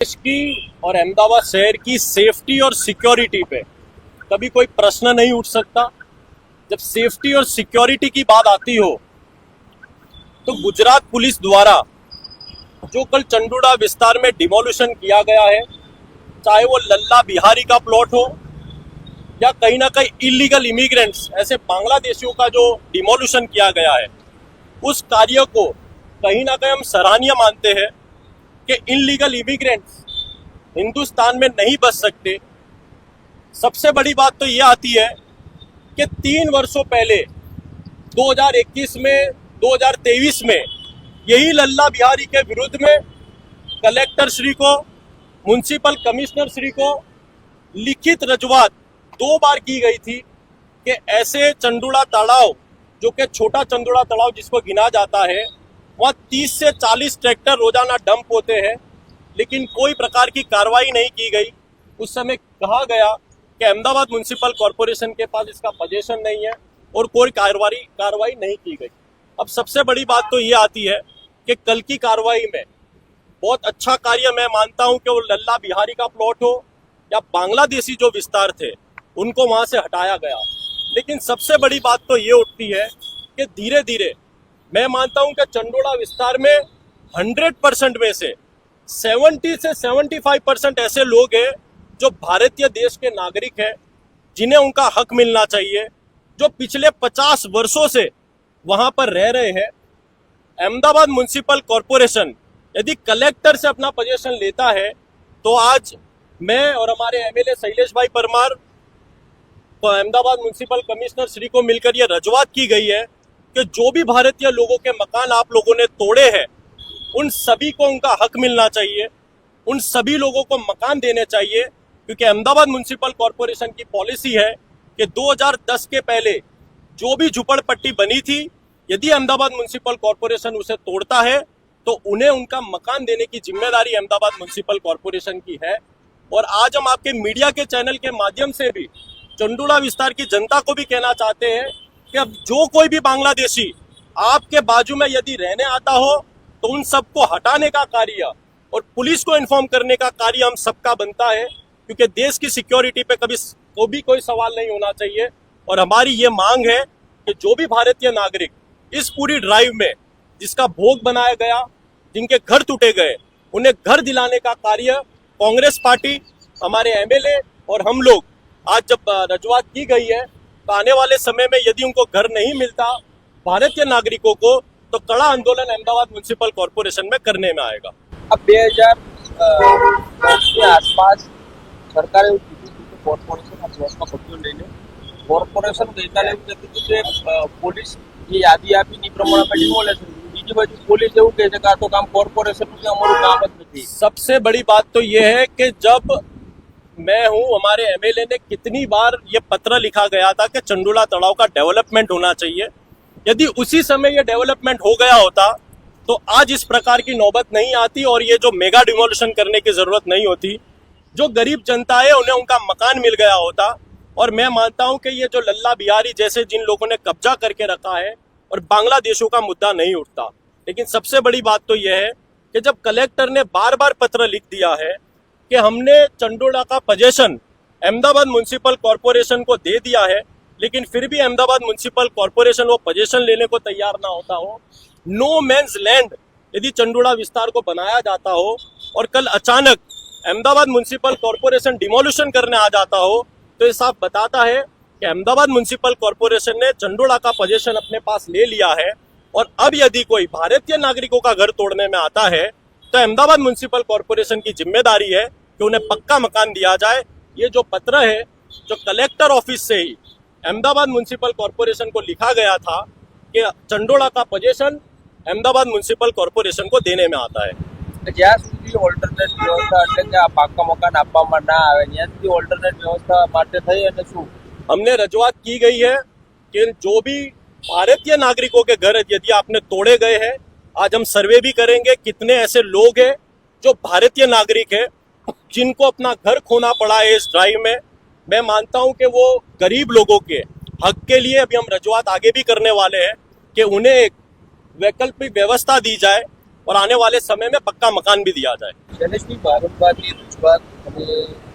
देश की और अहमदाबाद शहर की सेफ्टी और सिक्योरिटी पे कभी कोई प्रश्न नहीं उठ सकता। जब सेफ्टी और सिक्योरिटी की बात आती हो तो गुजरात पुलिस द्वारा जो कल चंडूड़ा विस्तार में डिमोल्यूशन किया गया है, चाहे वो लल्ला बिहारी का प्लॉट हो, या कहीं ना कहीं इलीगल इमिग्रेंट्स ऐसे बांग्लादेशियों का जो डिमोल्यूशन किया गया है, उस कार्य को कहीं ना कहीं हम सराहनीय मानते हैं। कि इनलीगल इमिग्रेंट्स हिंदुस्तान में नहीं बच सकते। सबसे बड़ी बात तो ये आती है कि तीन वर्षों पहले 2021 में 2023 में, यही लल्ला बिहारी के विरुद्ध में कलेक्टर श्री को म्यूनसिपल कमिश्नर श्री को लिखित रजूआत दो बार की गई थी कि ऐसे चंदुड़ा तालाब, जो कि छोटा चंदुड़ा तालाब जिसको गिना जाता है वहाँ 30 से 40 ट्रैक्टर रोज़ाना डंप होते हैं, लेकिन कोई प्रकार की कार्रवाई नहीं की गई। उस समय कहा गया कि अहमदाबाद म्यूनसिपल कॉरपोरेशन के पास इसका पजेशन नहीं है और कोई कार्रवाई कार्रवाई नहीं की गई। अब सबसे बड़ी बात तो ये आती है कि कल की कार्रवाई में बहुत अच्छा कार्य मैं मानता हूँ कि वो लल्ला बिहारी का प्लॉट हो या बांग्लादेशी जो विस्तार थे, उनको वहाँ से हटाया गया। लेकिन सबसे बड़ी बात तो ये उठती है कि धीरे धीरे मैं मानता हूँ कि चंडोड़ा विस्तार में हंड्रेड परसेंट में से सेवेंटी से सेवेंटी फाइव परसेंट ऐसे लोग हैं जो भारतीय देश के नागरिक हैं, जिन्हें उनका हक मिलना चाहिए, जो पिछले पचास वर्षों से वहाँ पर रह रहे हैं। अहमदाबाद म्यूनसिपल कॉरपोरेशन यदि कलेक्टर से अपना पोजेशन लेता है तो आज मैं और हमारे MLA Shailesh bhai Parmar Ahmedabad municipal commissioner Shri को मिलकर यह रजूआत की गई है कि जो भी भारतीय लोगों के मकान आप लोगों ने तोड़े हैं, उन सभी को उनका हक मिलना चाहिए, उन सभी लोगों को मकान देने चाहिए, क्योंकि अहमदाबाद म्यूनसिपल कॉरपोरेशन की पॉलिसी है कि 2010 के पहले जो भी झुपड़पट्टी बनी थी, यदि अहमदाबाद म्यूनसिपल कॉरपोरेशन उसे तोड़ता है तो उन्हें उनका मकान देने की ज़िम्मेदारी अहमदाबाद म्यूनसिपल कॉरपोरेशन की है। और आज हम आपके मीडिया के चैनल के माध्यम से भी चंडूला विस्तार की जनता को भी कहना चाहते हैं कि अब जो कोई भी बांग्लादेशी आपके बाजू में यदि रहने आता हो तो उन सबको हटाने का कार्य और पुलिस को इन्फॉर्म करने का कार्य हम सबका बनता है, क्योंकि देश की सिक्योरिटी पे कभी को भी कोई सवाल नहीं होना चाहिए। और हमारी ये मांग है कि जो भी भारतीय नागरिक इस पूरी ड्राइव में जिसका भोग बनाया गया, जिनके घर टूटे गए, उन्हें घर दिलाने का कार्य कांग्रेस पार्टी, हमारे एमएलए और हम लोग आज जब रजूआत की गई है आने वाले समय में यदि उनको घर नहीं मिलता भारतीय नागरिकों को तो कड़ा आंदोलन अहमदाबाद म्यूनसिपल कॉरपोरेशन में करने में आएगा આ બે હજાર ની આસપાસ સરકારે એવું કીધું હતું કે કોર્પોરેશન આ પ્લોટનો કબજો લઈને કોર્પોરેશન ગઈકાલે એવું કહેતું હતું કે અ, પોલીસ જે યાદી આપી એ પ્રમાણે અમે ડિમોલેશન બીજી બાજુ પોલીસ એવું કહે છે કે આ તો કામ કોર્પોરેશનનું છે અમારું કામ જ નથી सबसे बड़ी बात तो ये है कि जब मैं हूँ, हमारे एमएलए ने कितनी बार ये पत्र लिखा गया था कि चंडूला तड़ाव का डेवलपमेंट होना चाहिए। यदि उसी समय ये डेवलपमेंट हो गया होता तो आज इस प्रकार की नौबत नहीं आती और ये जो मेगा डिमोलिशन करने की ज़रूरत नहीं होती, जो गरीब जनता है, उन्हें उनका मकान मिल गया होता। और मैं मानता हूँ कि ये जो लल्ला बिहारी जैसे जिन लोगों ने कब्जा करके रखा है, और बांग्लादेशों का मुद्दा नहीं उठता। लेकिन सबसे बड़ी बात तो यह है कि जब कलेक्टर ने बार बार पत्र लिख दिया है कि हमने चंडोला का पोजेशन अहमदाबाद म्यूनसिपल कॉरपोरेशन को दे दिया है, लेकिन फिर भी अहमदाबाद म्यूनसिपल कॉरपोरेशन वो पजेशन लेने को तैयार ना होता हो। नो मैंस लैंड यदि चंडोड़ा विस्तार को बनाया जाता हो और कल अचानक अहमदाबाद म्यूनसिपल कॉरपोरेशन डिमोल्यूशन करने आ जाता हो तो ये साफ़ बताता है कि अहमदाबाद म्यूनसिपल कॉरपोरेशन ने चंडोड़ा का पोजेशन अपने पास ले लिया है और अब यदि कोई भारतीय नागरिकों का घर तोड़ने में आता है तो अहमदाबाद म्यूनसिपल कॉरपोरेशन की ज़िम्मेदारी है कि उन्हें पक्का मकान दिया जाए ये जो पत्र है जो कलेक्टर ऑफिस से ही अहमदाबाद म्यूनसिपल कॉरपोरेशन को लिखा गया था कि चंडोला का पोजेशन अहमदाबाद म्यूनसिपल कॉरपोरेशन को देने में आता है જ્યાં સુધી ઓલ્ટરનેટ વ્યવસ્થા એટલે કે આ પાકા મકાન આપવામાં ના આવે ત્યાં સુધી ઓલ્ટરનેટ વ્યવસ્થા માટે થઈ અને શું हमने रजूआत की गई है कि जो भी भारतीय नागरिकों के घर यदि आपने तोड़े गए हैं आज हम सर्वे भी करेंगे कितने ऐसे लोग हैं जो भारतीय नागरिक है जिनको अपना घर खोना पड़ा है इस ड्राइव में मैं मानता हूं कि वो गरीब लोगों के हक के लिए अभी हम रजूआत आगे भी करने वाले हैं कि उन्हें एक वैकल्पिक व्यवस्था दी जाए और आने वाले समय में पक्का मकान भी दिया जाए શૈલેષભાઈ વારંવારની રજૂઆત અને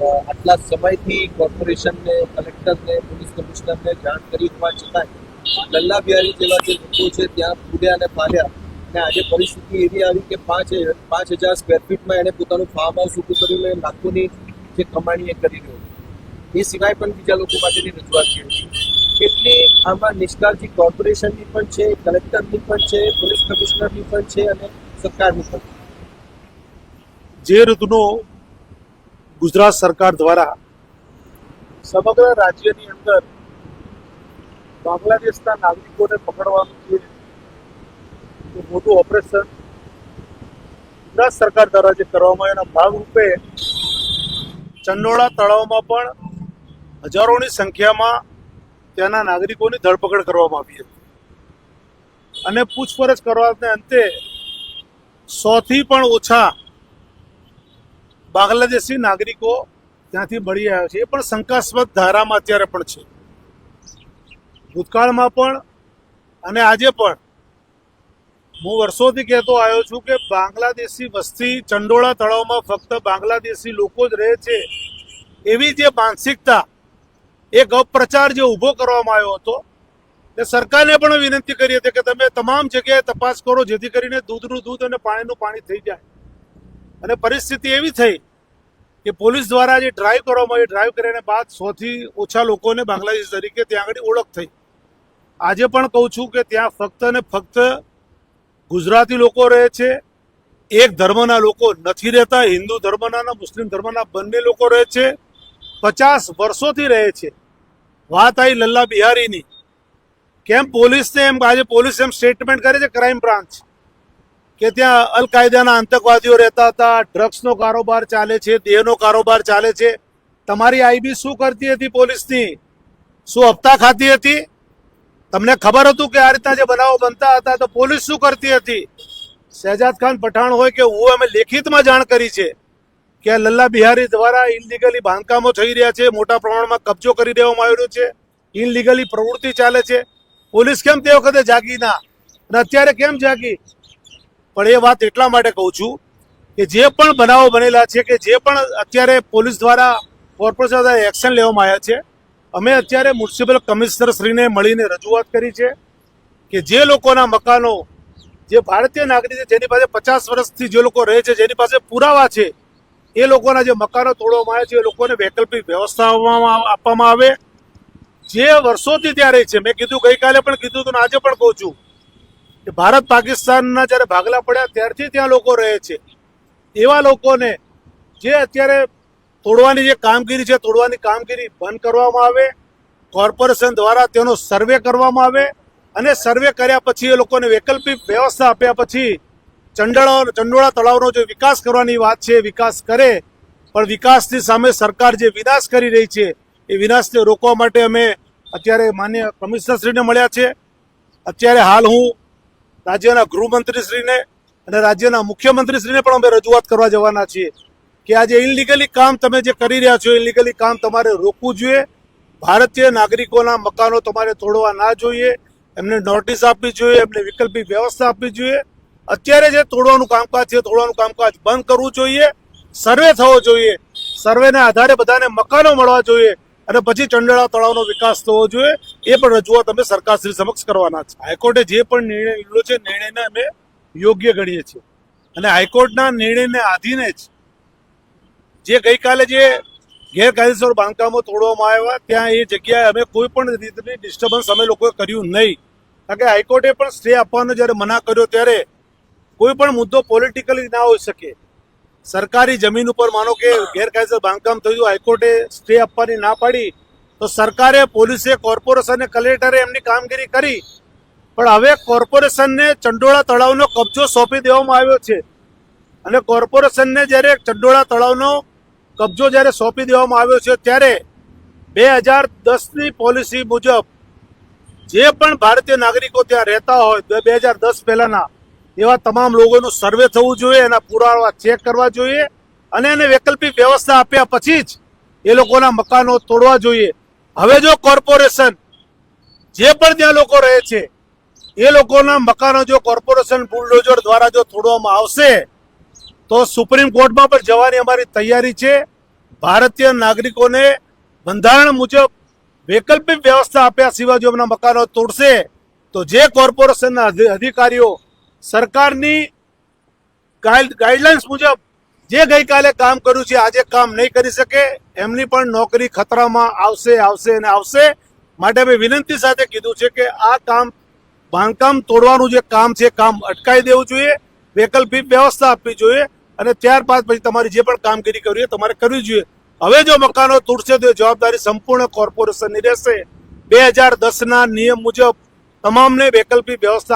અ, આટલા સમયથી કોર્પોરેશનને કલેક્ટરને પોલીસ કમિશનરને જાણ કરી હોવા છતાંય લલ્લા બિહારી જેવા જે લોકો છે ત્યાં ફૂલ્યા અને ફાલ્યા અને આજે પરિસ્થિતિ એવી આવી કે પાંચ પાંચ હજાર સ્ક્વેર ફીટમાં એને પોતાનું ફાર્મ હાઉસ ઊભું કર્યું અને લાખોની જે કમાણી એ કરી રહ્યો એ સિવાય પણ બીજા લોકો માટેની રજૂઆત કરી કેટલી આમાં નિષ્કાળજી કોર્પોરેશનની પણ છે કલેક્ટરની પણ છે પોલીસ કમિશનરની પણ છે અને સરકારની પણ. જે રીતનું ગુજરાત સરકાર દ્વારા સમગ્ર રાજ્યની અંદર બાંગ્લાદેશના નાગરિકોને પકડવાનું જે મોટું ઓપરેશન ગુજરાત સરકાર દ્વારા જે કરવામાં આવ્યું એના ભાગરૂપે ચંડોળા તળાવમાં પણ હજારોની સંખ્યામાં ત્યાંના નાગરિકોની ધરપકડ કરવામાં આવી હતી. અને પૂછપરછ કરવાને અંતે સોથી પણ ઓછા બાંગ્લાદેશી નાગરિકો ત્યાંથી મળી આવ્યા છે. એ પણ શંકાસ્પદ ધારામાં અત્યારે પણ છે. ભૂતકાળમાં પણ અને આજે પણ હું વર્ષોથી કહેતો આવ્યો છું કે બાંગ્લાદેશી વસ્તી ચંડોળા તળાવમાં ફક્ત બાંગ્લાદેશી લોકો જ રહે છે. એવી જે માનસિકતા, એક અપપ્રચાર જે ઊભો કરવામાં આવ્યો હતો, તે સરકારને પણ વિનંતી કરી હતી કે તમે તમામ જગ્યાએ તપાસ કરો જેથી કરીને દૂધનું દૂધ અને પાણીનું પાણી થઈ જાય. અને પરિસ્થિતિ એવી થઈ કે પોલીસ દ્વારા જે ડ્રાઈવ કરવામાં આવી ડ્રાઈવ કર્યાને બાદ સોથી ઓછા લોકોને બાંગ્લાદેશ તરીકે ત્યાં આગળ ઓળખ થઈ. આજે પણ કહું છું કે ત્યાં ફક્ત ને ફક્ત ગુજરાતી લોકો રહે છે, એક ધર્મના લોકો નથી રહેતા, હિન્દુ ધર્મના મુસ્લિમ ધર્મના બંને લોકો રહે છે, પચાસ વર્ષોથી રહે છે. વાત આવી લલ્લા બિહારીની. કેમ પોલીસને એમ આજે પોલીસ એમ સ્ટેટમેન્ટ કરે છે ક્રાઇમ બ્રાન્ચ કે ત્યાં અલ કાયદાના આતંકવાદીઓ રહેતા હતા ડ્રગ્સનો કારોબાર ચાલે છે, દેહનો કારોબાર ચાલે છે. તમારી આઈબી શું કરતી હતી પોલીસની? શું હપ્તા ખાતી હતી? તમને ખબર હતું કે આ રીતના જે બનાવો બનતા હતા તો પોલીસ શું કરતી હતી? શહેજાદ ખાન પઠાણ હોય કે હું, અમે લેખિતમાં જાણ કરી છે કે લલ્લા બિહારી દ્વારા ઇનલીગલી બાંધકામો થઈ રહ્યા છે, મોટા પ્રમાણમાં કબજો કરી દેવામાં આવ્યો છે ઇનલીગલી પ્રવૃત્તિ ચાલે છે. પોલીસ કેમ તે વખતે જાગી ના? અને અત્યારે કેમ જાગી? પણ એ વાત એટલા માટે કહું છું કે જે પણ બનાવો બનેલા છે કે જે પણ અત્યારે પોલીસ દ્વારા કોર્પોરેશન દ્વારા એક્શન લેવામાં આવ્યા છે અમે અત્યારે મ્યુનિસિપલ કમિશનર શ્રીને મળીને રજૂઆત કરી છે કે જે લોકોના મકાનો, જે ભારતીય નાગરિક છે, જેની પાસે પચાસ વર્ષથી જે લોકો રહે છે, જેની પાસે પુરાવા છે, એ લોકોના જે મકાનો તોડવામાં આવે છે, એ લોકોને વૈકલ્પિક વ્યવસ્થા આપવામાં આવે. જે વર્ષોથી ત્યાં રહે છે, મેં કીધું ગઈકાલે પણ કીધું હતું આજે પણ કહું છું કે ભારત પાકિસ્તાનના જ્યારે ભાગલા પડ્યા ત્યારથી ત્યાં લોકો રહે છે. એવા લોકોને જે અત્યારે તોડવાની જે કામગીરી છે, તોડવાની કામગીરી બંધ કરવામાં આવે. કોર્પોરેશન દ્વારા તેનો સર્વે કરવામાં આવે અને સર્વે કર્યા પછી એ લોકોને વૈકલ્પિક વ્યવસ્થા આપ્યા પછી ચંડોળા ચંડોળા તળાવનો જે વિકાસ કરવાની વાત છે વિકાસ કરે. પણ વિકાસની સામે સરકાર જે વિનાશ કરી રહી છે, એ વિનાશને રોકવા માટે અમે અત્યારે માન્ય કમિશનરશ્રીને મળ્યા છે. અત્યારે હાલ હું રાજ્યના ગૃહમંત્રીશ્રીને અને રાજ્યના મુખ્યમંત્રીશ્રીને પણ અમે રજૂઆત કરવા જવાના છીએ. કે આજે ઇલીગલી કામ તમે જે કરી રહ્યા છો ઇલીગલી કામ તમારે રોકવું જોઈએ. ભારતીય નાગરિકોના મકાનો તમારે તોડવા ના જોઈએ. એમને નોટિસ આપવી જોઈએ, એમને વિકલ્પી વ્યવસ્થા આપવી જોઈએ. અત્યારે જે તોડવાનું કામકાજ છે, તોડવાનું કામકાજ બંધ કરવું જોઈએ. સર્વે થવો જોઈએ. સર્વેના આધારે બધાને મકાનો મળવા જોઈએ. અને પછી ચંડળા તળાવનો વિકાસ થવો જોઈએ. એ પણ રજૂઆત અમે સરકારશ્રી સમક્ષ કરવાના છે. હાઈકોર્ટે જે પણ નિર્ણય લીધો છે, નિર્ણયને અમે યોગ્ય ગણીએ છીએ. અને હાઈકોર્ટના નિર્ણયને આધીને જ જે ગઈકાલે જે ગેરકાયદેસર બાંધકામો તોડવામાં આવ્યા, ત્યાં એ જગ્યાએ અમે કોઈ પણ રીતની ડિસ્ટર્બન્સ અમે લોકોએ કર્યું નહીં. કારણ કે હાઈકોર્ટે પણ સ્ટે આપવાનો જ્યારે મના કર્યો ત્યારે કોઈ પણ મુદ્દો પોલિટિકલી ના હોઈ શકે. સરકારી જમીન ઉપર માનો કે ગેરકાયદેસર બાંધકામ થયું, હાઈકોર્ટે સ્ટે આપવાની ના પાડી, તો સરકારે, પોલીસે કોર્પોરેશને કલેક્ટરે એમની કામગીરી કરી. પણ હવે કોર્પોરેશનને ચંડોળા તળાવનો કબજો સોંપી દેવામાં આવ્યો છે. અને કોર્પોરેશનને જ્યારે ચંડોળા તળાવનો કબજો જ્યારે સોંપી દેવામાં આવ્યો છે ત્યારે બે હજાર દસની પોલિસી મુજબ જે પણ ભારતીય નાગરિકો ત્યાં રહેતા હોય બે હજાર દસ પહેલાંના એવા તમામ લોકોનું સર્વે થવું જોઈએ, એના પુરાવા ચેક કરવા જોઈએ અને એને વૈકલ્પિક વ્યવસ્થા આપ્યા પછી જ એ લોકોના મકાનો તોડવા જોઈએ. હવે જો કોર્પોરેશન જે પણ ત્યાં લોકો રહે છે, એ લોકોના મકાનો જો કોર્પોરેશન બુલડોઝર દ્વારા જો તોડવામાં આવશે, તો સુપ્રીમ કોર્ટમાં પણ જવાની અમારી તૈયારી છે. ભારતીય નાગરિકોને બંધારણ મુજબ વૈકલ્પિક વ્યવસ્થા આપ્યા સિવાય જો એમના મકાનો તોડશે, તો જે કોર્પોરેશનના અધિકારીઓ સરકારની ગાઈડ, ગાઈડલાઇન્સ મુજબ જે ગઈકાલે કામ કર્યું છે, આજે કામ નહીં કરી શકે, એમની પણ નોકરી ખતરામાં આવશે આવશે અને આવશે. માટે મેં વિનંતી સાથે કીધું છે કે આ કામ, બાંધકામ તોડવાનું જે કામ છે કામ અટકાવી દેવું જોઈએ, વૈકલ્પિક વ્યવસ્થા આપવી જોઈએ અને ત્યારબાદ પછી તમારી જે પણ કામગીરી કરવી હોય તમારે કરવી જોઈએ. હવે જો મકાનો તૂટશે તો જવાબદારી સંપૂર્ણ કોર્પોરેશનની રહેશે. બે હજાર દસના નિયમ મુજબ તમામને વૈકલ્પિક વ્યવસ્થા